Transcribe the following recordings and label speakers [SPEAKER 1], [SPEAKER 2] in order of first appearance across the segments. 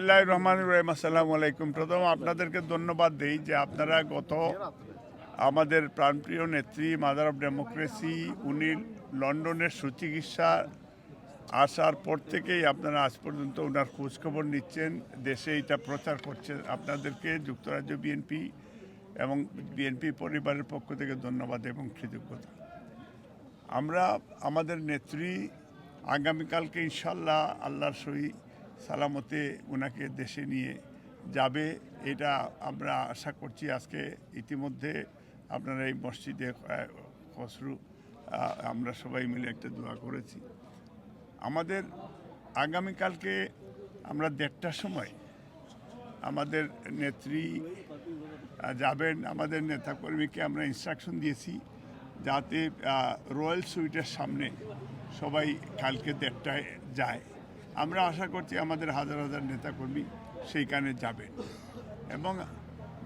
[SPEAKER 1] আল্লাহ রহমান রহিম, আসসালামু আলাইকুম। প্রথম আপনাদেরকে ধন্যবাদ দিই যে আপনারা গত আমাদের প্রাণপ্রিয় নেত্রী মাদার অফ ডেমোক্রেসি উনি লন্ডনের সুচিকিৎসা আসার পর থেকেই আপনারা আজ পর্যন্ত ওনার খোঁজখবর নিচ্ছেন। দেশে এটা প্রচার করছেন আপনাদেরকে, যুক্তরাজ্য বিএনপি এবং বিএনপি পরিবারের পক্ষ থেকে ধন্যবাদ এবং কৃতজ্ঞতা। আমরা আমাদের নেত্রী আগামীকালকে ইনশাল্লাহ আল্লাহর সহি সালামতে ওনাকে দেশে নিয়ে যাবে, এটা আমরা আশা করছি আজকে ইতিমধ্যে আপনারা এই মসজিদে খসরু আমরা সবাই মিলে একটা দোয়া করেছি। আমাদের আগামীকালকে আমরা দেড়টার সময় আমাদের নেত্রী যাবেন। আমাদের নেতাকর্মীকে আমরা ইনস্ট্রাকশন দিয়েছি যাতে রয়্যাল সুইটের সামনে সবাই কালকে দেড়টায় যায়। আমরা আশা করছি আমাদের হাজার হাজার নেতাকর্মী সেইখানে যাবেন এবং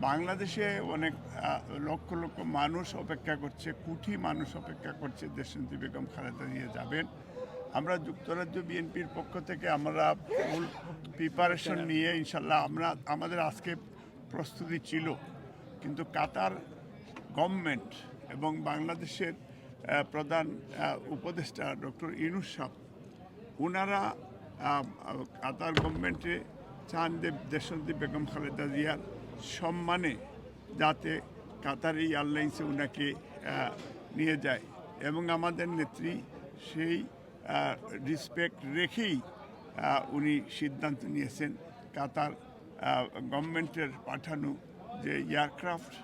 [SPEAKER 1] বাংলাদেশে অনেক লক্ষ লক্ষ মানুষ অপেক্ষা করছে, কোটি মানুষ অপেক্ষা করছে দেশনেত্রী বেগম খালেদা দিয়ে যাবেন। আমরা যুক্তরাজ্য বিএনপির পক্ষ থেকে আমরা ফুল প্রিপারেশন নিয়ে ইনশাল্লাহ আমরা, আমাদের আজকে প্রস্তুতি ছিল। কিন্তু কাতার গভর্নমেন্ট এবং বাংলাদেশের প্রধান উপদেষ্টা ডক্টর ইনুস সাহ ওনারা কাতার গভর্নমেন্টে চান যে বেগম খালেদা জিয়ার সম্মানে যাতে কাতার এই এয়ারলাইন্সে ওনাকে নিয়ে যায়। এবং আমাদের নেত্রী সেই রিসপেক্ট রেখেই উনি সিদ্ধান্ত নিয়েছেন কাতার গভর্নমেন্টের পাঠানো যে এয়ারক্রাফট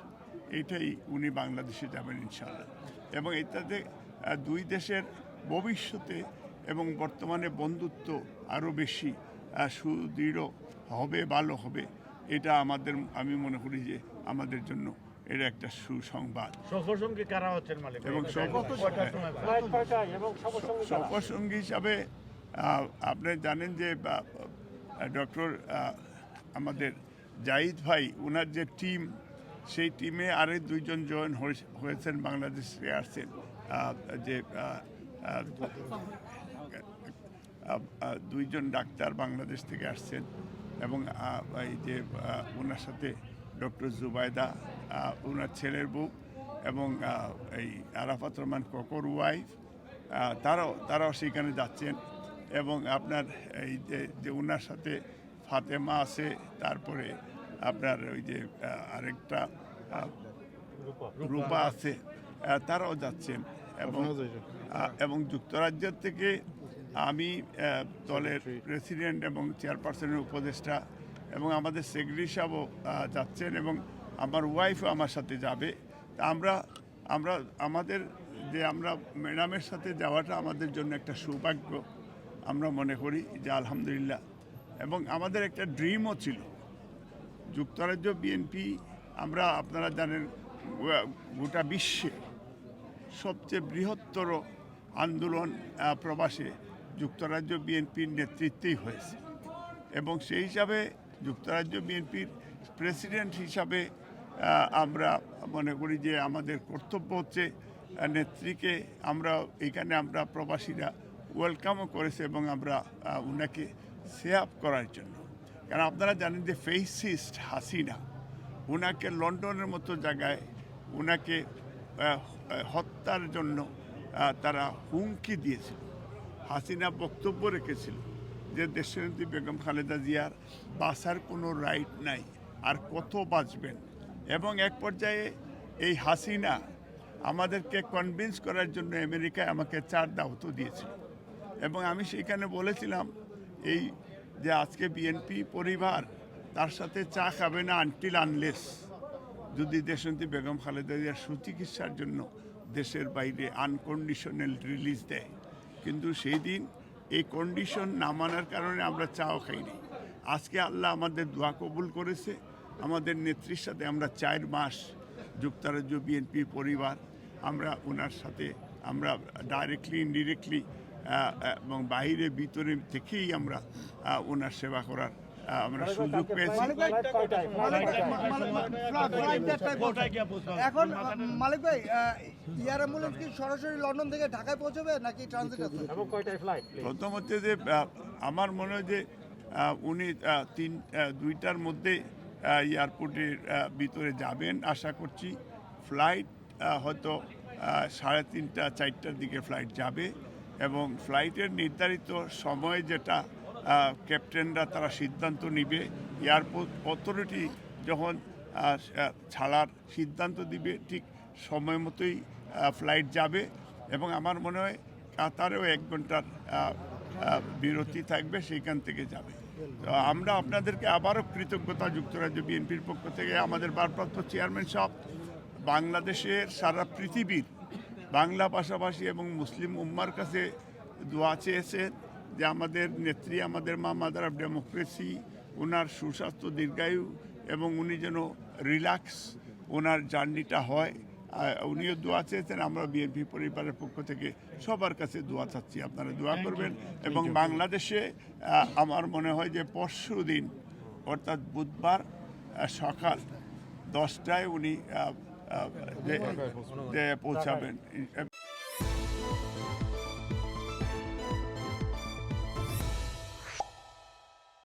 [SPEAKER 1] এটাই উনি বাংলাদেশে যাবেন ইনশাআল্লাহ। এবং এটাতে দুই দেশের ভবিষ্যতে এবং বর্তমানে বন্ধুত্ব আরও বেশি সুদৃঢ় হবে ভালো হবে এটা আমাদের আমি মনে করি যে আমাদের জন্য এটা একটা সুসংবাদ। এবং সফর-
[SPEAKER 2] ফ্লাইট কয়টায় এবং সফর সঙ্গী
[SPEAKER 1] হিসাবে আপনি জানেন যে ডক্টর আমাদের জাহিদ ভাই ওনার যে টিম সেই টিমে আরে দুইজন জয়েন হয়েছেন বাংলাদেশ থেকে আসছেন যে দুইজন ডাক্তার বাংলাদেশ থেকে আসছেন এবং এই যে ওনার সাথে ডক্টর জুবাইদা আহ, ওনার ছেলের বউ এবং এই আরাফাত রহমান ককর ওয়াইফ তারাও তারাও সেখানে যাচ্ছেন এবং আপনার এই যে যে ওনার সাথে ফাতেমা আছে তারপরে আপনার ওই যে আরেকটা রূপা। আছে তারাও যাচ্ছেন এবং এবং যুক্তরাজ্যের থেকে আমি দলের প্রেসিডেন্ট এবং চেয়ারপারসনের উপদেষ্টা এবং আমাদের সেক্রেটারি সাহেবও যাচ্ছেন এবং আমার ওয়াইফও আমার সাথে যাবে। তা আমরা আমরা আমাদের যে আমরা ম্যাডামের সাথে যাওয়াটা আমাদের জন্য একটা সৌভাগ্য আমরা মনে করি যে আলহামদুলিল্লাহ। এবং আমাদের একটা ড্রিমও ছিল। যুক্তরাজ্য বিএনপি আমরা আপনারা জানেন গোটা বিশ্বে সবচেয়ে বৃহত্তর আন্দোলন প্রবাসে যুক্তরাজ্য বিএনপির নেতৃত্বেই হয়েছে। এবং সেই হিসাবে যুক্তরাজ্য বিএনপির প্রেসিডেন্ট হিসাবে আমরা মনে করি যে আমাদের কর্তব্য হচ্ছে নেত্রীকে আমরা, এখানে আমরা প্রবাসীরা ওয়েলকামও করেছে এবং আমরা ওনাকে সেভ করার জন্য। কারণ আপনারা জানেন যে ফেসিস্ট হাসিনা ওনাকে লন্ডনের মতো জায়গায় ওনাকে হত্যার জন্য তারা হুমকি দিয়েছিল। হাসিনা বক্তব্য রেখেছিল যে দেশনেত্রী বেগম খালেদা জিয়ার বাঁচার কোনো রাইট নাই, আর কত বাঁচবেন? এবং এক পর্যায়ে এই হাসিনা আমাদেরকে কনভিন্স করার জন্য আমেরিকায় আমাকে চার দাওতো দিয়েছিল। এবং আমি সেখানে বলেছিলাম, এই যে আজকে বিএনপি পরিবার তার সাথে চা খাবে না আনটিল আনলেস যদি দেশন্তী বেগম খালেদা জিয়ার সুচিকিৎসার জন্য দেশের বাইরে আনকন্ডিশনাল রিলিজ দেয়। কিন্তু সেই দিন এই কন্ডিশন না মানার কারণে আমরা চাও খাইনি। আজকে আল্লাহ আমাদের দোয়া কবুল করেছে। আমাদের নেত্রীর সাথে আমরা চার মাস যুক্তরাজ্য বিএনপি পরিবার, আমরা ওনার সাথে আমরা ডাইরেক্টলি ইনডিরেক্টলি এবং বাইরে ভিতরে থেকেই আমরা ওনার সেবা করার আমরা সুযোগ পেয়েছি?
[SPEAKER 3] এখন মালিক ভাই ইয়ার অ্যাম্বুলেন্স কি সরাসরি লন্ডন থেকে ঢাকায় পৌঁছবে নাকি ট্রানজিট আছে?
[SPEAKER 1] প্রথম হচ্ছে যে আমার মনে হয় যে উনি তিন দুইটার মধ্যে এয়ারপোর্টের ভিতরে যাবেন আশা করছি। ফ্লাইট হয়তো সাড়ে তিনটা চারটার দিকে ফ্লাইট যাবে এবং ফ্লাইটের নির্ধারিত সময় যেটা ক্যাপ্টেনরা তারা সিদ্ধান্ত নিবে। এয়ারপোর্ট অথরিটি যখন ছাড়ার সিদ্ধান্ত দিবে, ঠিক সময় মতোই ফ্লাইট যাবে এবং আমার মনে হয় কাতারেও এক ঘণ্টার বিরতি থাকবে, সেইখান থেকে যাবে। তো আমরা আপনাদেরকে আবারও কৃতজ্ঞতা যুক্তরাজ্য বিএনপির পক্ষ থেকে, আমাদের ভারপ্রাপ্ত চেয়ারম্যান সাহেব, বাংলাদেশের সারা পৃথিবীর বাংলা পাশাপাশি এবং মুসলিম উম্মার কাছে দোয়া চেয়েছেন। যে আমাদের নেত্রী আমাদের মা মাদার অফ ডেমোক্রেসি ওনার সুস্বাস্থ্য দীর্ঘায়ু এবং উনি যেন রিল্যাক্স ওনার জার্নিটা হয়। উনিও দোয়া চেয়েছেন আমরা বিএনপি পরিবারের পক্ষ থেকে সবার কাছে দোয়া চাচ্ছি আপনারা দোয়া করবেন। এবং বাংলাদেশে আমার মনে হয় যে পরশু দিন অর্থাৎ বুধবার সকাল দশটায় উনি যে পৌঁছাবেন।